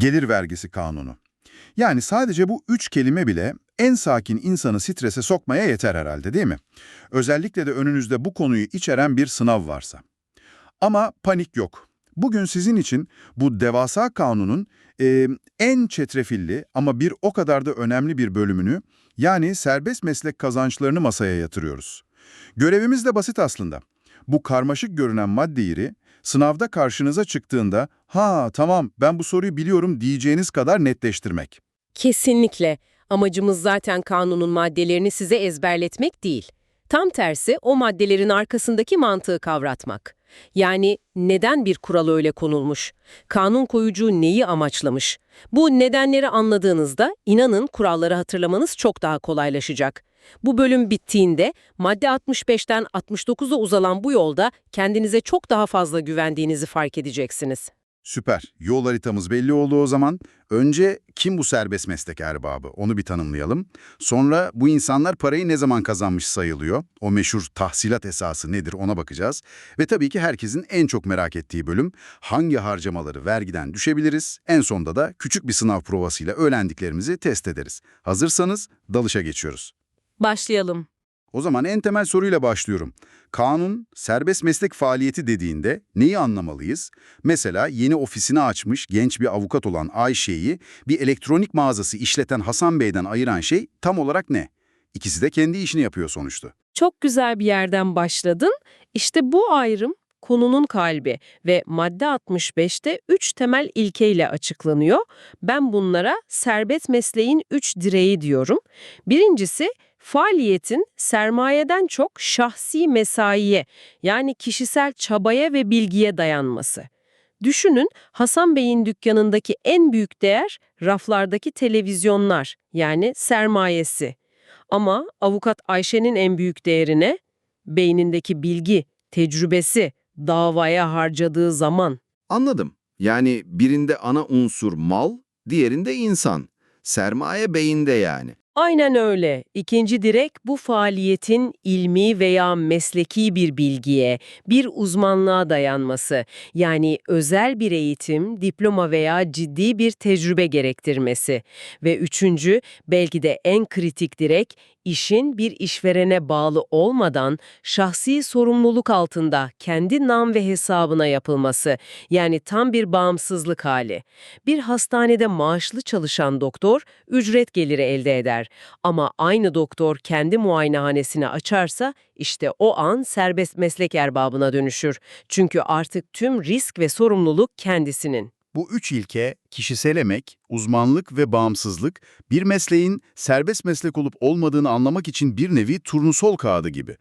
Gelir vergisi kanunu. Yani sadece bu üç kelime bile en sakin insanı strese sokmaya yeter herhalde değil mi? Özellikle de önünüzde bu konuyu içeren bir sınav varsa. Ama panik yok. Bugün sizin için bu devasa kanunun e, en çetrefilli ama bir o kadar da önemli bir bölümünü yani serbest meslek kazançlarını masaya yatırıyoruz. Görevimiz de basit aslında. Bu karmaşık görünen maddeyi sınavda karşınıza çıktığında ha tamam ben bu soruyu biliyorum diyeceğiniz kadar netleştirmek. Kesinlikle. Amacımız zaten kanunun maddelerini size ezberletmek değil. Tam tersi o maddelerin arkasındaki mantığı kavratmak. Yani neden bir kural öyle konulmuş? Kanun koyucu neyi amaçlamış? Bu nedenleri anladığınızda inanın kuralları hatırlamanız çok daha kolaylaşacak. Bu bölüm bittiğinde madde 65'ten 69'a uzalan bu yolda kendinize çok daha fazla güvendiğinizi fark edeceksiniz. Süper. Yol haritamız belli oldu o zaman. Önce kim bu serbest meslek erbabı? Onu bir tanımlayalım. Sonra bu insanlar parayı ne zaman kazanmış sayılıyor? O meşhur tahsilat esası nedir ona bakacağız. Ve tabii ki herkesin en çok merak ettiği bölüm hangi harcamaları vergiden düşebiliriz? En sonda da küçük bir sınav provasıyla öğrendiklerimizi test ederiz. Hazırsanız dalışa geçiyoruz. Başlayalım. O zaman en temel soruyla başlıyorum. Kanun, serbest meslek faaliyeti dediğinde neyi anlamalıyız? Mesela yeni ofisini açmış genç bir avukat olan Ayşe'yi bir elektronik mağazası işleten Hasan Bey'den ayıran şey tam olarak ne? İkisi de kendi işini yapıyor sonuçta. Çok güzel bir yerden başladın. İşte bu ayrım konunun kalbi ve madde 65'te 3 temel ilkeyle açıklanıyor. Ben bunlara serbest mesleğin 3 direği diyorum. Birincisi faaliyetin sermayeden çok şahsi mesaiye yani kişisel çabaya ve bilgiye dayanması. Düşünün Hasan Bey'in dükkanındaki en büyük değer raflardaki televizyonlar yani sermayesi. Ama avukat Ayşe'nin en büyük değerine beynindeki bilgi, tecrübesi, davaya harcadığı zaman. Anladım. Yani birinde ana unsur mal, diğerinde insan. Sermaye beyinde yani. Aynen öyle. İkinci direk bu faaliyetin ilmi veya mesleki bir bilgiye, bir uzmanlığa dayanması. Yani özel bir eğitim, diploma veya ciddi bir tecrübe gerektirmesi. Ve üçüncü, belki de en kritik direk, işin bir işverene bağlı olmadan şahsi sorumluluk altında kendi nam ve hesabına yapılması. Yani tam bir bağımsızlık hali. Bir hastanede maaşlı çalışan doktor ücret geliri elde eder. Ama aynı doktor kendi muayenehanesini açarsa işte o an serbest meslek erbabına dönüşür. Çünkü artık tüm risk ve sorumluluk kendisinin. Bu üç ilke, kişisel emek, uzmanlık ve bağımsızlık, bir mesleğin serbest meslek olup olmadığını anlamak için bir nevi turnusol kağıdı gibi.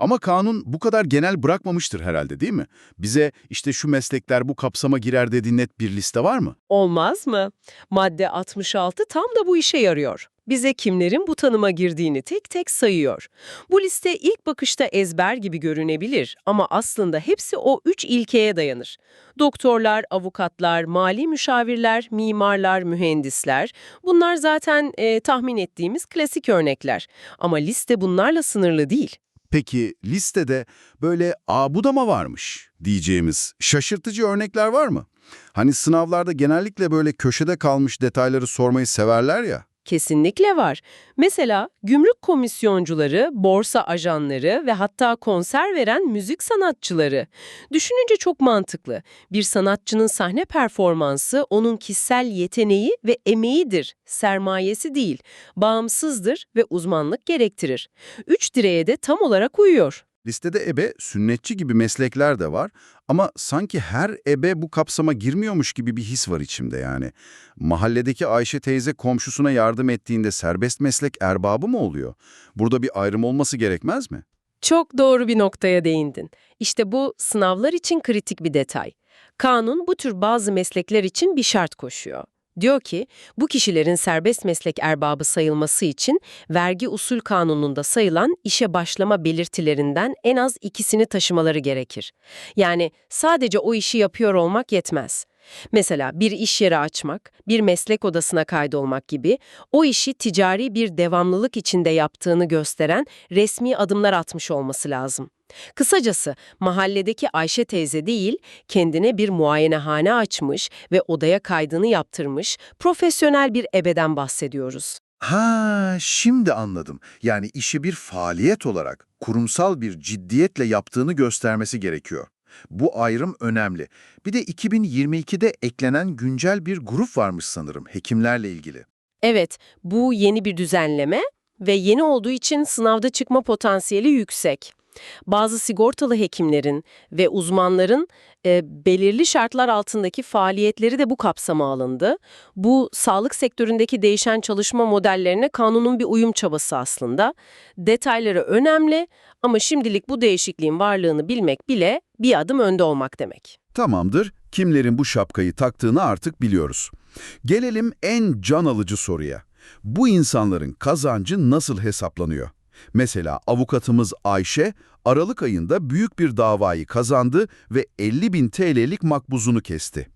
Ama kanun bu kadar genel bırakmamıştır herhalde değil mi? Bize işte şu meslekler bu kapsama girer dediği net bir liste var mı? Olmaz mı? Madde 66 tam da bu işe yarıyor. Bize kimlerin bu tanıma girdiğini tek tek sayıyor. Bu liste ilk bakışta ezber gibi görünebilir ama aslında hepsi o üç ilkeye dayanır. Doktorlar, avukatlar, mali müşavirler, mimarlar, mühendisler bunlar zaten e, tahmin ettiğimiz klasik örnekler. Ama liste bunlarla sınırlı değil. Peki listede böyle aa bu da mı varmış diyeceğimiz şaşırtıcı örnekler var mı? Hani sınavlarda genellikle böyle köşede kalmış detayları sormayı severler ya. Kesinlikle var. Mesela gümrük komisyoncuları, borsa ajanları ve hatta konser veren müzik sanatçıları. Düşününce çok mantıklı. Bir sanatçının sahne performansı onun kişisel yeteneği ve emeğidir, sermayesi değil. Bağımsızdır ve uzmanlık gerektirir. Üç direğe de tam olarak uyuyor. Listede ebe, sünnetçi gibi meslekler de var ama sanki her ebe bu kapsama girmiyormuş gibi bir his var içimde yani. Mahalledeki Ayşe teyze komşusuna yardım ettiğinde serbest meslek erbabı mı oluyor? Burada bir ayrım olması gerekmez mi? Çok doğru bir noktaya değindin. İşte bu sınavlar için kritik bir detay. Kanun bu tür bazı meslekler için bir şart koşuyor. Diyor ki, bu kişilerin serbest meslek erbabı sayılması için vergi usul kanununda sayılan işe başlama belirtilerinden en az ikisini taşımaları gerekir. Yani sadece o işi yapıyor olmak yetmez. Mesela bir iş yeri açmak, bir meslek odasına kaydolmak gibi o işi ticari bir devamlılık içinde yaptığını gösteren resmi adımlar atmış olması lazım. Kısacası mahalledeki Ayşe teyze değil, kendine bir muayenehane açmış ve odaya kaydını yaptırmış profesyonel bir ebeden bahsediyoruz. Ha, şimdi anladım. Yani işi bir faaliyet olarak, kurumsal bir ciddiyetle yaptığını göstermesi gerekiyor. Bu ayrım önemli. Bir de 2022'de eklenen güncel bir grup varmış sanırım hekimlerle ilgili. Evet, bu yeni bir düzenleme ve yeni olduğu için sınavda çıkma potansiyeli yüksek. Bazı sigortalı hekimlerin ve uzmanların e, belirli şartlar altındaki faaliyetleri de bu kapsama alındı. Bu sağlık sektöründeki değişen çalışma modellerine kanunun bir uyum çabası aslında. Detayları önemli ama şimdilik bu değişikliğin varlığını bilmek bile bir adım önde olmak demek. Tamamdır, kimlerin bu şapkayı taktığını artık biliyoruz. Gelelim en can alıcı soruya. Bu insanların kazancı nasıl hesaplanıyor? Mesela avukatımız Ayşe, Aralık ayında büyük bir davayı kazandı ve 50 bin TL'lik makbuzunu kesti.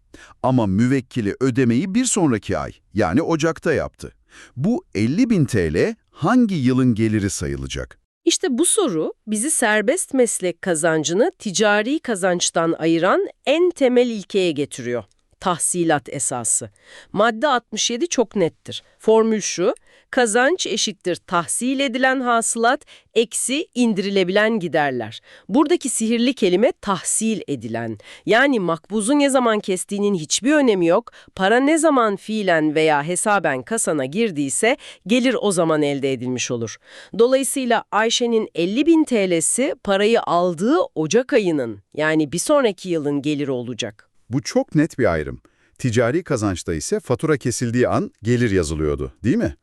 Ama müvekkili ödemeyi bir sonraki ay, yani Ocak'ta yaptı. Bu 50 bin TL hangi yılın geliri sayılacak? İşte bu soru bizi serbest meslek kazancını ticari kazançtan ayıran en temel ilkeye getiriyor. Tahsilat esası. Madde 67 çok nettir. Formül şu, kazanç eşittir tahsil edilen hasılat eksi indirilebilen giderler. Buradaki sihirli kelime tahsil edilen. Yani makbuzun ne zaman kestiğinin hiçbir önemi yok. Para ne zaman fiilen veya hesaben kasana girdiyse gelir o zaman elde edilmiş olur. Dolayısıyla Ayşe'nin 50 bin TL'si parayı aldığı Ocak ayının yani bir sonraki yılın geliri olacak. Bu çok net bir ayrım. Ticari kazançta ise fatura kesildiği an gelir yazılıyordu, değil mi?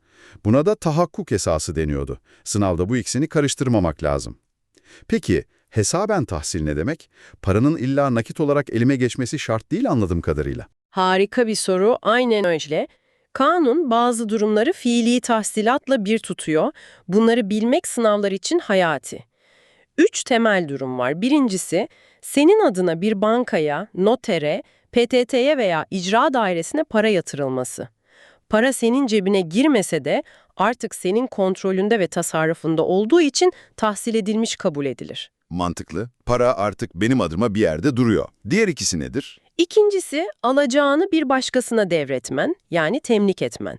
Buna da tahakkuk esası deniyordu. Sınavda bu ikisini karıştırmamak lazım. Peki, hesaben tahsil ne demek? Paranın illa nakit olarak elime geçmesi şart değil anladığım kadarıyla. Harika bir soru. Aynen öyle. Kanun bazı durumları fiili tahsilatla bir tutuyor. Bunları bilmek sınavlar için hayati. Üç temel durum var. Birincisi, senin adına bir bankaya, notere, PTT'ye veya icra dairesine para yatırılması. Para senin cebine girmese de artık senin kontrolünde ve tasarrufunda olduğu için tahsil edilmiş kabul edilir. Mantıklı. Para artık benim adıma bir yerde duruyor. Diğer ikisi nedir? İkincisi, alacağını bir başkasına devretmen, yani temlik etmen.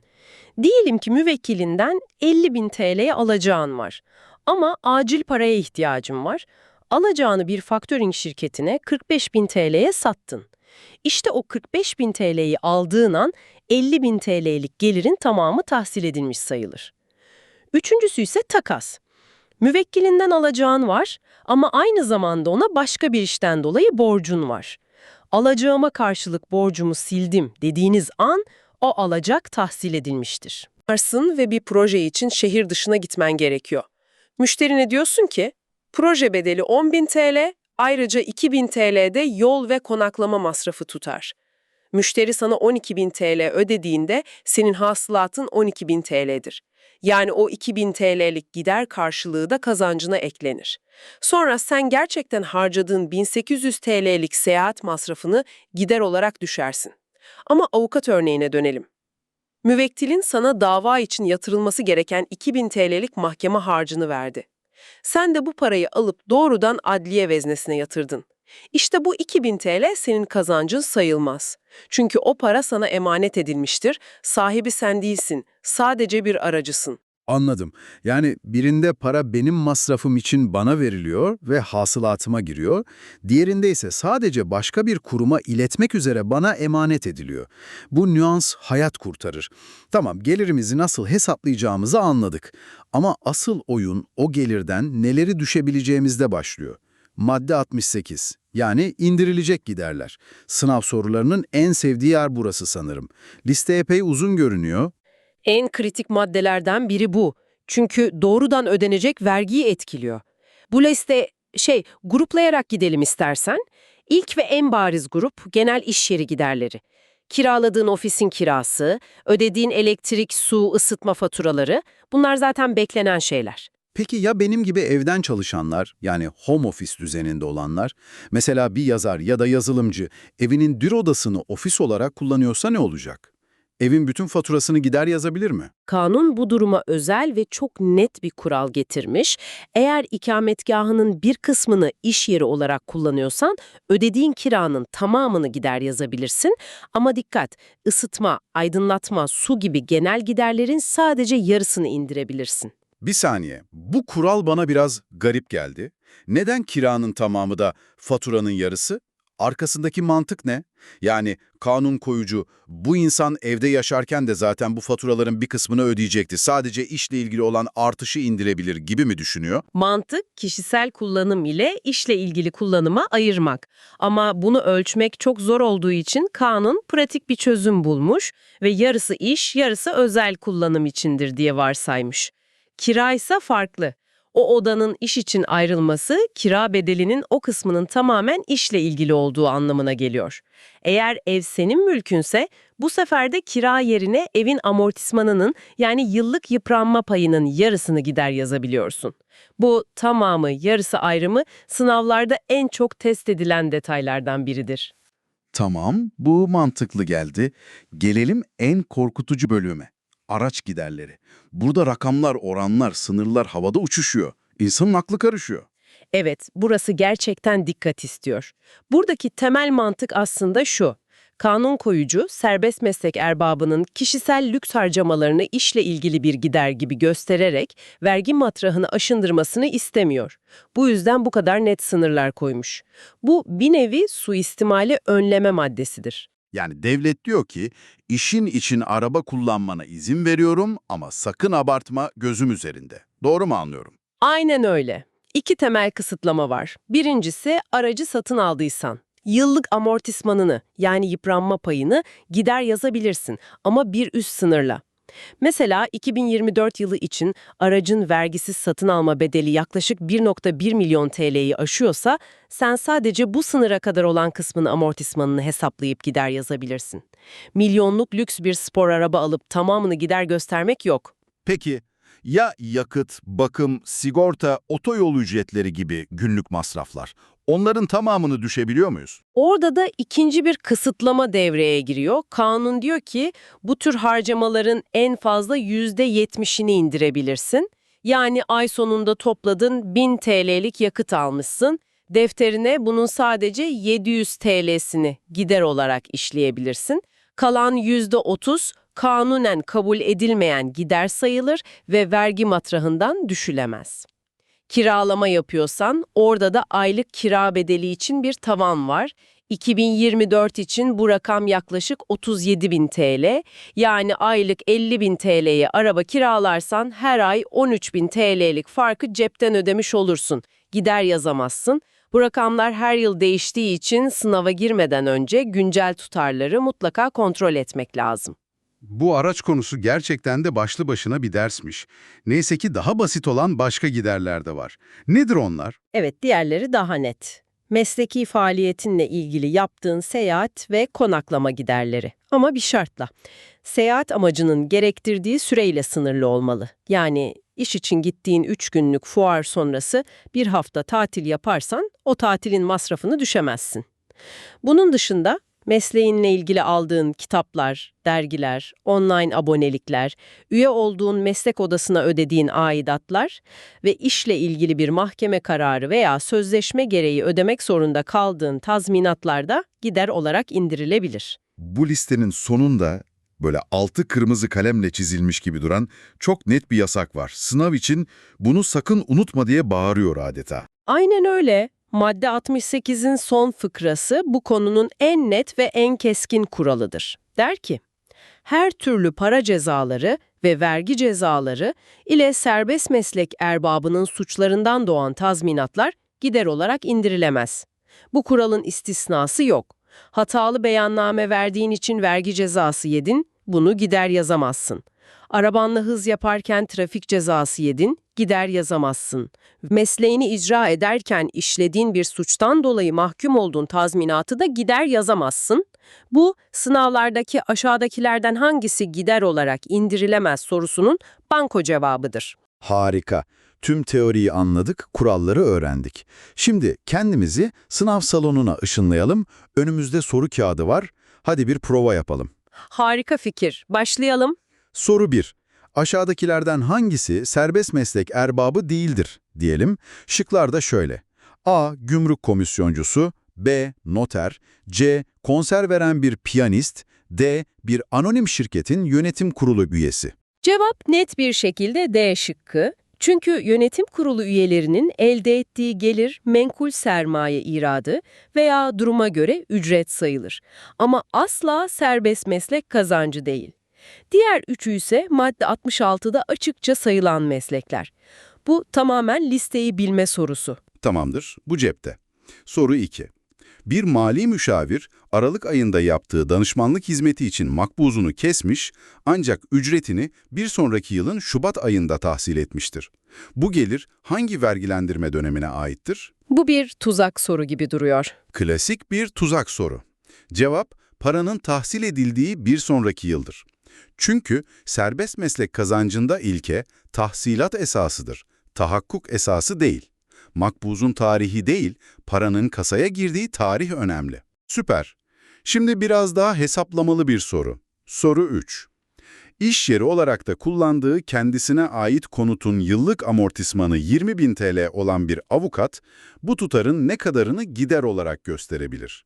Diyelim ki müvekkilinden 50 bin TL'ye alacağın var. Ama acil paraya ihtiyacın var. Alacağını bir faktörink şirketine 45 bin TL'ye sattın. İşte o 45 bin TL'yi aldığın an 50 bin TL'lik gelirin tamamı tahsil edilmiş sayılır. Üçüncüsü ise takas. Müvekkilinden alacağın var ama aynı zamanda ona başka bir işten dolayı borcun var. Alacağıma karşılık borcumu sildim dediğiniz an o alacak tahsil edilmiştir. Varsın ve bir proje için şehir dışına gitmen gerekiyor. Müşterine diyorsun ki, proje bedeli 10.000 TL, ayrıca 2.000 TL'de yol ve konaklama masrafı tutar. Müşteri sana 12.000 TL ödediğinde senin hasılatın 12.000 TL'dir. Yani o 2000 TL'lik gider karşılığı da kazancına eklenir. Sonra sen gerçekten harcadığın 1800 TL'lik seyahat masrafını gider olarak düşersin. Ama avukat örneğine dönelim. Müvekkilin sana dava için yatırılması gereken 2000 TL'lik mahkeme harcını verdi. Sen de bu parayı alıp doğrudan adliye veznesine yatırdın. İşte bu 2000 TL senin kazancın sayılmaz. Çünkü o para sana emanet edilmiştir, sahibi sen değilsin, sadece bir aracısın. Anladım. Yani birinde para benim masrafım için bana veriliyor ve hasılatıma giriyor. Diğerinde ise sadece başka bir kuruma iletmek üzere bana emanet ediliyor. Bu nüans hayat kurtarır. Tamam gelirimizi nasıl hesaplayacağımızı anladık. Ama asıl oyun o gelirden neleri düşebileceğimizde başlıyor. Madde 68 yani indirilecek giderler. Sınav sorularının en sevdiği yer burası sanırım. Liste epey uzun görünüyor. En kritik maddelerden biri bu. Çünkü doğrudan ödenecek vergiyi etkiliyor. Bu liste şey gruplayarak gidelim istersen. İlk ve en bariz grup genel iş yeri giderleri. Kiraladığın ofisin kirası, ödediğin elektrik, su, ısıtma faturaları bunlar zaten beklenen şeyler. Peki ya benim gibi evden çalışanlar, yani home office düzeninde olanlar, mesela bir yazar ya da yazılımcı evinin dür odasını ofis olarak kullanıyorsa ne olacak? evin bütün faturasını gider yazabilir mi? Kanun bu duruma özel ve çok net bir kural getirmiş. Eğer ikametgahının bir kısmını iş yeri olarak kullanıyorsan ödediğin kiranın tamamını gider yazabilirsin. Ama dikkat, ısıtma, aydınlatma, su gibi genel giderlerin sadece yarısını indirebilirsin. Bir saniye, bu kural bana biraz garip geldi. Neden kiranın tamamı da faturanın yarısı? Arkasındaki mantık ne? Yani kanun koyucu, bu insan evde yaşarken de zaten bu faturaların bir kısmını ödeyecekti. Sadece işle ilgili olan artışı indirebilir gibi mi düşünüyor? Mantık kişisel kullanım ile işle ilgili kullanıma ayırmak. Ama bunu ölçmek çok zor olduğu için kanun pratik bir çözüm bulmuş ve yarısı iş, yarısı özel kullanım içindir diye varsaymış. Kira ise farklı. O odanın iş için ayrılması kira bedelinin o kısmının tamamen işle ilgili olduğu anlamına geliyor. Eğer ev senin mülkünse bu sefer de kira yerine evin amortismanının yani yıllık yıpranma payının yarısını gider yazabiliyorsun. Bu tamamı yarısı ayrımı sınavlarda en çok test edilen detaylardan biridir. Tamam, bu mantıklı geldi. Gelelim en korkutucu bölüme. Araç giderleri. Burada rakamlar, oranlar, sınırlar havada uçuşuyor. İnsanın aklı karışıyor. Evet, burası gerçekten dikkat istiyor. Buradaki temel mantık aslında şu. Kanun koyucu, serbest meslek erbabının kişisel lüks harcamalarını işle ilgili bir gider gibi göstererek vergi matrahını aşındırmasını istemiyor. Bu yüzden bu kadar net sınırlar koymuş. Bu bir nevi suistimali önleme maddesidir. Yani devlet diyor ki, işin için araba kullanmana izin veriyorum ama sakın abartma gözüm üzerinde. Doğru mu anlıyorum? Aynen öyle. İki temel kısıtlama var. Birincisi aracı satın aldıysan. Yıllık amortismanını yani yıpranma payını gider yazabilirsin ama bir üst sınırla. Mesela 2024 yılı için aracın vergisiz satın alma bedeli yaklaşık 1.1 milyon TL'yi aşıyorsa sen sadece bu sınıra kadar olan kısmın amortismanını hesaplayıp gider yazabilirsin. Milyonluk lüks bir spor araba alıp tamamını gider göstermek yok. Peki ya yakıt, bakım, sigorta, otoyol ücretleri gibi günlük masraflar? Onların tamamını düşebiliyor muyuz? Orada da ikinci bir kısıtlama devreye giriyor. Kanun diyor ki bu tür harcamaların en fazla %70'ini indirebilirsin. Yani ay sonunda topladın 1000 TL'lik yakıt almışsın. Defterine bunun sadece 700 TL'sini gider olarak işleyebilirsin. Kalan %30 kanunen kabul edilmeyen gider sayılır ve vergi matrahından düşülemez. Kiralama yapıyorsan orada da aylık kira bedeli için bir tavan var. 2024 için bu rakam yaklaşık 37 bin TL. Yani aylık 50 bin TL'ye araba kiralarsan her ay 13 bin TL'lik farkı cepten ödemiş olursun. Gider yazamazsın. Bu rakamlar her yıl değiştiği için sınava girmeden önce güncel tutarları mutlaka kontrol etmek lazım. Bu araç konusu gerçekten de başlı başına bir dersmiş. Neyse ki daha basit olan başka giderler de var. Nedir onlar? Evet, diğerleri daha net. Mesleki faaliyetinle ilgili yaptığın seyahat ve konaklama giderleri. Ama bir şartla. Seyahat amacının gerektirdiği süreyle sınırlı olmalı. Yani iş için gittiğin 3 günlük fuar sonrası bir hafta tatil yaparsan o tatilin masrafını düşemezsin. Bunun dışında mesleğinle ilgili aldığın kitaplar, dergiler, online abonelikler, üye olduğun meslek odasına ödediğin aidatlar ve işle ilgili bir mahkeme kararı veya sözleşme gereği ödemek zorunda kaldığın tazminatlar da gider olarak indirilebilir. Bu listenin sonunda böyle altı kırmızı kalemle çizilmiş gibi duran çok net bir yasak var. Sınav için bunu sakın unutma diye bağırıyor adeta. Aynen öyle. Madde 68'in son fıkrası bu konunun en net ve en keskin kuralıdır. Der ki, her türlü para cezaları ve vergi cezaları ile serbest meslek erbabının suçlarından doğan tazminatlar gider olarak indirilemez. Bu kuralın istisnası yok. Hatalı beyanname verdiğin için vergi cezası yedin, bunu gider yazamazsın. Arabanla hız yaparken trafik cezası yedin, gider yazamazsın. Mesleğini icra ederken işlediğin bir suçtan dolayı mahkum olduğun tazminatı da gider yazamazsın. Bu, sınavlardaki aşağıdakilerden hangisi gider olarak indirilemez sorusunun banko cevabıdır. Harika. Tüm teoriyi anladık, kuralları öğrendik. Şimdi kendimizi sınav salonuna ışınlayalım. Önümüzde soru kağıdı var. Hadi bir prova yapalım. Harika fikir. Başlayalım. Soru 1. Aşağıdakilerden hangisi serbest meslek erbabı değildir diyelim. Şıklar da şöyle. A. Gümrük komisyoncusu B. Noter C. Konser veren bir piyanist D. Bir anonim şirketin yönetim kurulu üyesi. Cevap net bir şekilde D şıkkı. Çünkü yönetim kurulu üyelerinin elde ettiği gelir menkul sermaye iradı veya duruma göre ücret sayılır. Ama asla serbest meslek kazancı değil. Diğer üçü ise madde 66'da açıkça sayılan meslekler. Bu tamamen listeyi bilme sorusu. Tamamdır, bu cepte. Soru 2. Bir mali müşavir Aralık ayında yaptığı danışmanlık hizmeti için makbuzunu kesmiş ancak ücretini bir sonraki yılın Şubat ayında tahsil etmiştir. Bu gelir hangi vergilendirme dönemine aittir? Bu bir tuzak soru gibi duruyor. Klasik bir tuzak soru. Cevap, paranın tahsil edildiği bir sonraki yıldır. Çünkü serbest meslek kazancında ilke tahsilat esasıdır, tahakkuk esası değil. Makbuzun tarihi değil, paranın kasaya girdiği tarih önemli. Süper. Şimdi biraz daha hesaplamalı bir soru. Soru 3. İş yeri olarak da kullandığı kendisine ait konutun yıllık amortismanı 20.000 TL olan bir avukat, bu tutarın ne kadarını gider olarak gösterebilir?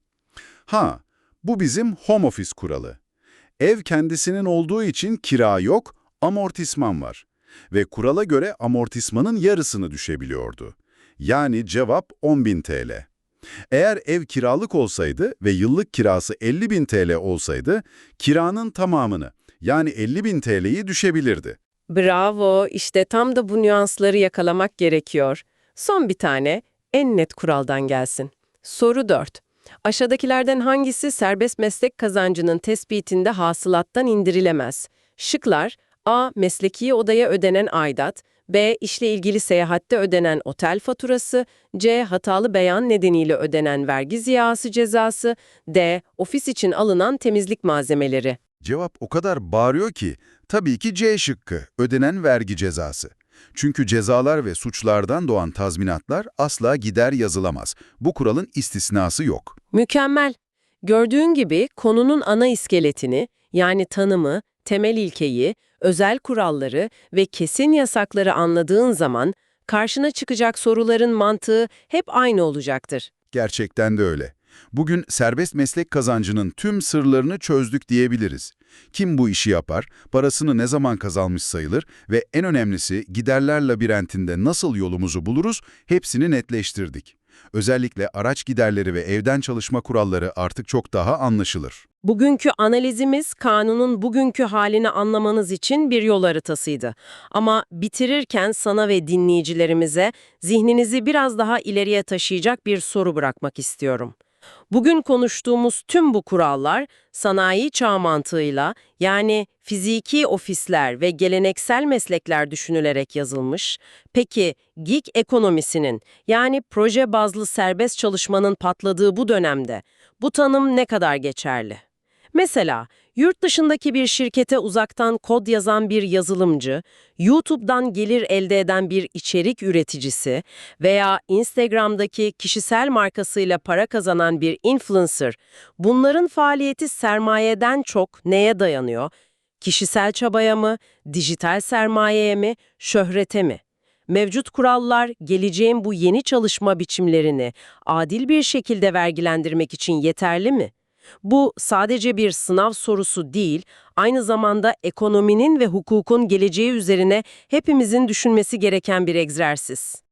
Ha, bu bizim home office kuralı. Ev kendisinin olduğu için kira yok, amortisman var. Ve kurala göre amortismanın yarısını düşebiliyordu. Yani cevap 10.000 TL. Eğer ev kiralık olsaydı ve yıllık kirası 50.000 TL olsaydı, kiranın tamamını yani 50.000 TL'yi düşebilirdi. Bravo, işte tam da bu nüansları yakalamak gerekiyor. Son bir tane, en net kuraldan gelsin. Soru 4. Aşağıdakilerden hangisi serbest meslek kazancının tespitinde hasılattan indirilemez? Şıklar A. Mesleki odaya ödenen aidat B. işle ilgili seyahatte ödenen otel faturası C. Hatalı beyan nedeniyle ödenen vergi ziyası cezası D. Ofis için alınan temizlik malzemeleri Cevap o kadar bağırıyor ki, tabii ki C şıkkı, ödenen vergi cezası. Çünkü cezalar ve suçlardan doğan tazminatlar asla gider yazılamaz. Bu kuralın istisnası yok. Mükemmel. Gördüğün gibi konunun ana iskeletini, yani tanımı, temel ilkeyi, özel kuralları ve kesin yasakları anladığın zaman karşına çıkacak soruların mantığı hep aynı olacaktır. Gerçekten de öyle. Bugün serbest meslek kazancının tüm sırlarını çözdük diyebiliriz. Kim bu işi yapar, parasını ne zaman kazanmış sayılır ve en önemlisi giderler labirentinde nasıl yolumuzu buluruz hepsini netleştirdik. Özellikle araç giderleri ve evden çalışma kuralları artık çok daha anlaşılır. Bugünkü analizimiz kanunun bugünkü halini anlamanız için bir yol haritasıydı. Ama bitirirken sana ve dinleyicilerimize zihninizi biraz daha ileriye taşıyacak bir soru bırakmak istiyorum. Bugün konuştuğumuz tüm bu kurallar sanayi çağ mantığıyla yani fiziki ofisler ve geleneksel meslekler düşünülerek yazılmış. Peki gig ekonomisinin yani proje bazlı serbest çalışmanın patladığı bu dönemde bu tanım ne kadar geçerli? Mesela yurt dışındaki bir şirkete uzaktan kod yazan bir yazılımcı, YouTube'dan gelir elde eden bir içerik üreticisi veya Instagram'daki kişisel markasıyla para kazanan bir influencer, bunların faaliyeti sermayeden çok neye dayanıyor? Kişisel çabaya mı, dijital sermayeye mi, şöhrete mi? Mevcut kurallar geleceğin bu yeni çalışma biçimlerini adil bir şekilde vergilendirmek için yeterli mi? Bu sadece bir sınav sorusu değil, aynı zamanda ekonominin ve hukukun geleceği üzerine hepimizin düşünmesi gereken bir egzersiz.